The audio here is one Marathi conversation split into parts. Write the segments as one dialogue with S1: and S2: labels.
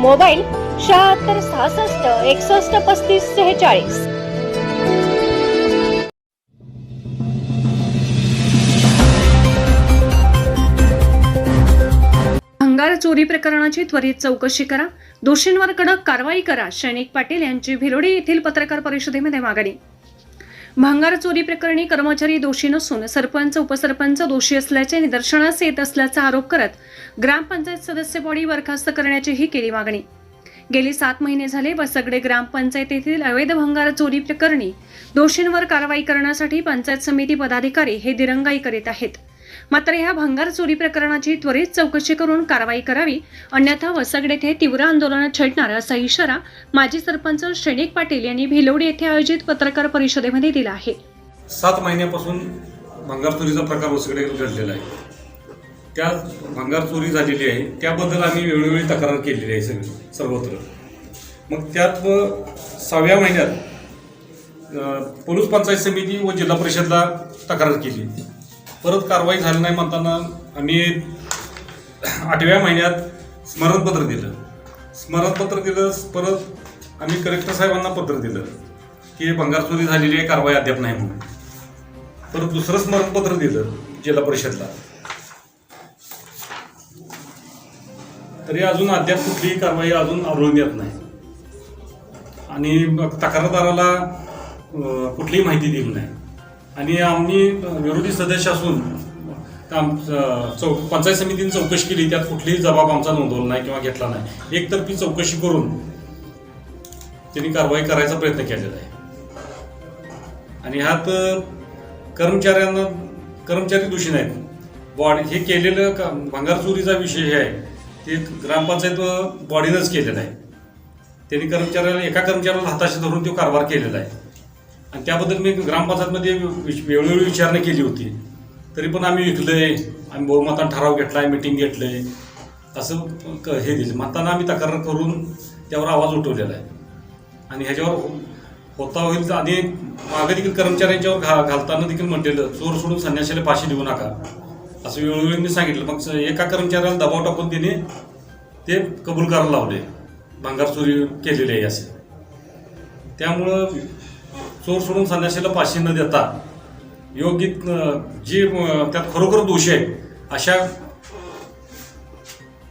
S1: Mobile शहात्तर सहासष्ट एकसष्ट पस्तीस सेहेचाळीस. भंगार चोरी प्रकरणाची त्वरित चौकशी करा. दोषींवर कडक कारवाई करा. सैनिक पाटील यांची भिलोडी येथील पत्रकार परिषदेमध्ये मागणी. भांगार चोरी प्रकरणी कर्मचारी दोषी नसून सरपंच उपसरपंच दोषी असल्याचे निदर्शनास येत असल्याचा आरोप करत ग्रामपंचायत सदस्य बॉडी बरखास्त करण्याचीही केली मागणी. गेली सात महिने झाले वसगडे ग्रामपंचायतीतील अवैध भंगार चोरी प्रकरणी दोषींवर कारवाई करण्यासाठी पंचायत समिती पदाधिकारी हे दिरंगाई करीत आहेत. मात्र ह्या भंगार चोरी प्रकरणाची त्वरित चौकशी करून कारवाई करावी. अन्यथा वसगड येथे तीव्र आंदोलन छेडणार असा इशारा माजी सरपंच श्रेणिक पाटील यांनी भिलोडी येथे आयोजित पत्रकार परिषदेमध्ये दिला आहे.
S2: सात महिन्यापासून भंगार चोरीचा प्रकार वसगडे घडलेला आहे. त्या भंगार चोरी झालेली आहे. त्याबद्दल आम्ही वेळोवेळी तक्रार केलेली आहे सगळी सर्वत्र. मग त्यात व सहाव्या महिन्यात पोलीस पंचायत समिती व जिल्हा परिषदला तक्रार केली. परत कारवाई झाली नाही म्हणताना आम्ही आठव्या महिन्यात स्मरणपत्र दिलं. स्मरणपत्र दिलं परत आम्ही कलेक्टर साहेबांना पत्र दिलं की भंगारचोरी झालेली आहे कारवाई अद्याप नाही म्हणून. परत दुसरं स्मरणपत्र दिलं जिल्हा परिषदला. तरी अजून अद्याप कुठलीही कारवाई अजून आवळून येत नाही. आणि तक्रारदाराला कुठलीही माहिती दिली नाही आणि आम्ही विरोधी सदस्य असून चौ पंचायत समितीने चौकशी केली. त्यात कुठलीही जबाब आमचा नोंदवला नाही किंवा घेतला नाही. एकतर्फी चौकशी करून त्यांनी कारवाई करायचा प्रयत्न केलेला आहे. आणि ह्यात कर्मचाऱ्यांना कर्मचारी दोषी नाहीत. बॉडी हे केलेलं का भंगार चोरीचा विषय हे आहे. ते ग्रामपंचायत बॉडीनंच केलेलं आहे. त्यांनी कर्मचाऱ्याला एका कर्मचाऱ्याला हाताशी धरून तो कारभार केलेला आहे. आणि त्याबद्दल मी ग्रामपंचायतमध्ये वेळोवेळी विचारणा केली होती. तरी पण आम्ही विकलंय. आम्ही बहुमतान ठराव घेतलाय मिटिंग घेतलंय. असं क- हे दिलं. म्हणताना आम्ही तक्रार करून त्यावर आवाज उठवलेला आहे. आणि ह्याच्यावर होता होईल आणि मागे देखील कर्मचाऱ्यांच्यावर घा घालताना देखील म्हटलेलं चोर सोडून संन्याशाला फाशी देऊ नका. असं वेळोवेळी मी सांगितलं. मग स- एका कर्मचाऱ्याला दबाव टाकून त्याने ते कबूल करायला लावले. भंगार चोरी केलेली आहे असे. त्यामुळं चोर सोडून संन्याशाला फाशी न देता योग्य जे त्यात खरोखर दोषी आहेत अशा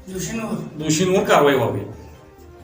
S3: दोषींवर.
S2: दोषींवर कारवाई व्हावी.